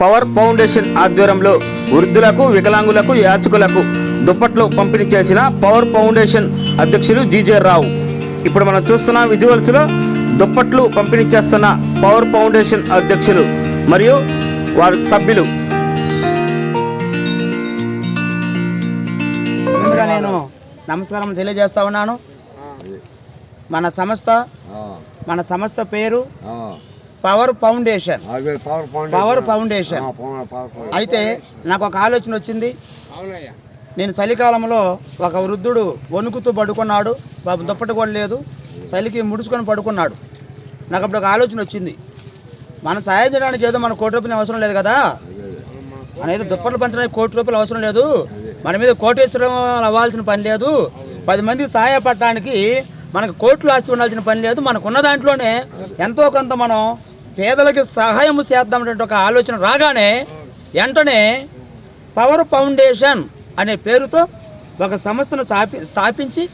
Power foundation ఆధ్వర్యంలో వృద్ధులకు వికలాంగులకు యాచకులకు దుప్పట్లు పంపిణీ చేసిన పవర్ ఫౌండేషన్ అధ్యక్షులు జీజే రావు. ఇప్పుడు మనం చూస్తున్న విజువల్స్లో దుప్పట్లు పంపిణీ చేస్తున్న పవర్ ఫౌండేషన్ అధ్యక్షులు మరియు వారి సభ్యులు. ముందుగా నేను నమస్కారం తెలియజేస్తా ఉన్నాను. మన సంస్థ మన సంస్థ పేరు power foundation power point power foundation అయితే నాకు ఒక ఆలోచన వచ్చింది. నేను చలికాలంలో ఒక వృద్ధుడు వణుకుతూ పడుకున్నాడు. బాబు దుప్పటి కూడా లేదు. చలికి ముడుచుకొని పడుకున్నాడు. నాకు అప్పుడు ఒక ఆలోచన వచ్చింది. మనం సహాయం చేయడానికి ఏదో మన కోటి రూపాయలు అవసరం లేదు కదా? మన ఏదో దుప్పట్లు పంచడానికి కోటి రూపాయలు అవసరం లేదు. మన మీద కోటేశ్వరం అవ్వాల్సిన పని లేదు. పది మందికి సహాయపడడానికి మనకు కోట్లు ఆస్తి ఉండాల్సిన పని లేదు. మనకున్న దాంట్లోనే ఎంతో కొంత మనం పేదలకి సహాయం చేద్దామనే ఒక ఆలోచన రాగానే వెంటనే పవర్ ఫౌండేషన్ అనే పేరుతో ఒక సంస్థను స్థాపి స్థాపించి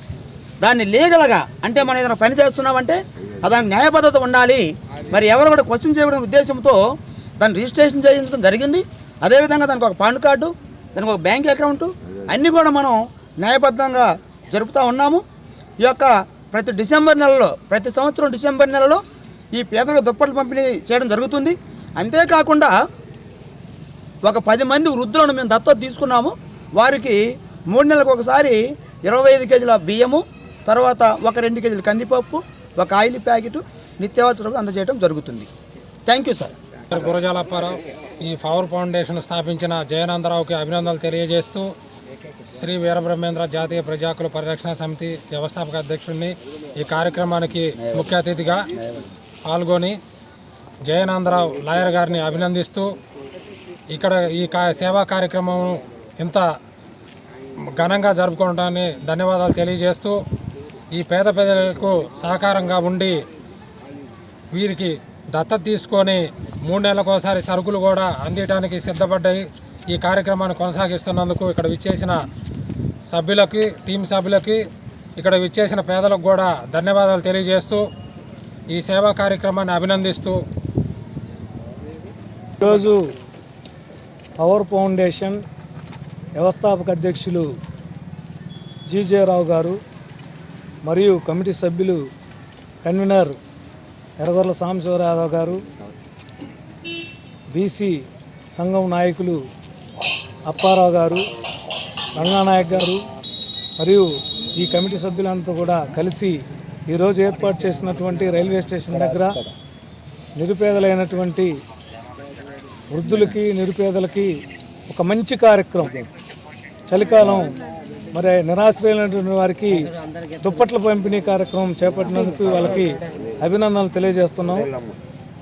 దాన్ని లీగల్గా అంటే మనం ఏదైనా పని చేస్తున్నామంటే దానికి న్యాయబద్ధత ఉండాలి. మరి ఎవరు కూడా క్వశ్చన్ చేయడం ఉద్దేశంతో దాన్ని రిజిస్ట్రేషన్ చేయించడం జరిగింది. అదేవిధంగా దానికి ఒక పాన్ కార్డు దానికి ఒక బ్యాంక్ అకౌంటు అన్నీ కూడా మనం న్యాయబద్ధంగా జరుపుతూ ఉన్నాము. ఈ యొక్క ప్రతి డిసెంబర్ నెలలో ప్రతి సంవత్సరం డిసెంబర్ నెలలో ఈ పేదలకు దుప్పట్లు పంపిణీ చేయడం జరుగుతుంది. అంతేకాకుండా ఒక పది మంది వృద్ధులను మేము దత్తత తీసుకున్నాము. వారికి మూడు నెలలకు ఒకసారి ఇరవై ఐదు కేజీల బియ్యము తర్వాత ఒక రెండు కేజీల కందిపప్పు ఒక ఆయిల్ ప్యాకెట్ నిత్యావసరాలు అందజేయడం జరుగుతుంది. Thank you sir. గురజాలప్పారావు ఈ పవర్ ఫౌండేషన్ స్థాపించిన జయనందరావుకి అభినందనలు తెలియజేస్తూ శ్రీ వీరబ్రహ్మేంద్ర జాతీయ ప్రజాకుల పరిరక్షణ సమితి వ్యవస్థాపక అధ్యక్షుడిని ఈ కార్యక్రమానికి ముఖ్య అతిథిగా పాల్గొని జయనాందరావు లాయర్ గారిని అభినందిస్తూ ఇక్కడ ఈ కా సేవా కార్యక్రమం ఇంత ఘనంగా జరుపుకోవడాన్ని ధన్యవాదాలు తెలియజేస్తూ ఈ పేద ప్రజలకు సహకారంగా ఉండి వీరికి దత్తత తీసుకొని మూడు నెలలకోసారి సరుకులు కూడా అందించడానికి సిద్ధపడ్డాయి. ఈ కార్యక్రమాన్ని కొనసాగిస్తున్నందుకు ఇక్కడ విచ్చేసిన సభ్యులకి టీం సభ్యులకి ఇక్కడ విచ్చేసిన పేదలకు కూడా ధన్యవాదాలు తెలియజేస్తూ ఈ సేవా కార్యక్రమాన్ని అభినందిస్తూ ఈరోజు పవర్ ఫౌండేషన్ వ్యవస్థాపక అధ్యక్షులు జీజే రావు గారు మరియు కమిటీ సభ్యులు కన్వీనర్ ఎర్రగొర్ల సాంబశివర యాదవ్ గారు బీసీ సంఘం నాయకులు అప్పారావు గారు రంగానాయక్ గారు మరియు ఈ కమిటీ సభ్యులంతా కూడా కలిసి ఈరోజు ఏర్పాటు చేసినటువంటి రైల్వే స్టేషన్ దగ్గర నిరుపేదలైనటువంటి వృద్ధులకి నిరుపేదలకి ఒక మంచి కార్యక్రమం. చలికాలం మరి నిరాశ్రయులైనటువంటి వారికి దుప్పట్ల పంపిణీ కార్యక్రమం చేపట్టినందుకు వాళ్ళకి అభినందనలు తెలియజేస్తున్నాం.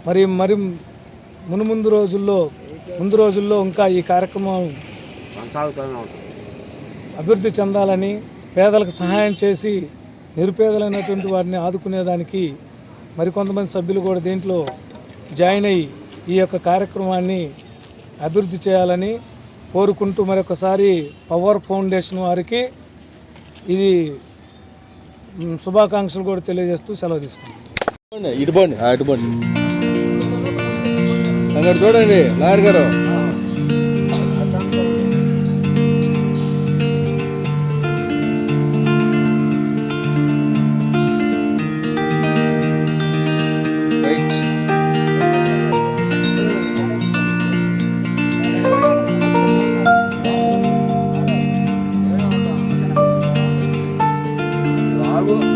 మరి మరి మునుముందు రోజుల్లో ముందు రోజుల్లో ఇంకా ఈ కార్యక్రమం అభివృద్ధి చెందాలని పేదలకు సహాయం చేసి నిరుపేదలైనటువంటి వారిని ఆదుకునేదానికి మరికొంతమంది సభ్యులు కూడా దీంట్లో జాయిన్ అయ్యి ఈ యొక్క కార్యక్రమాన్ని అభివృద్ధి చేయాలని కోరుకుంటూ మరొకసారి పవర్ ఫౌండేషన్ వారికి ఇది శుభాకాంక్షలు కూడా తెలియజేస్తూ సెలవు తీసుకుంటాం ఇటుపోండి ఇటుపోండి అక్కడ చూడండి లాయర్ గారు. I will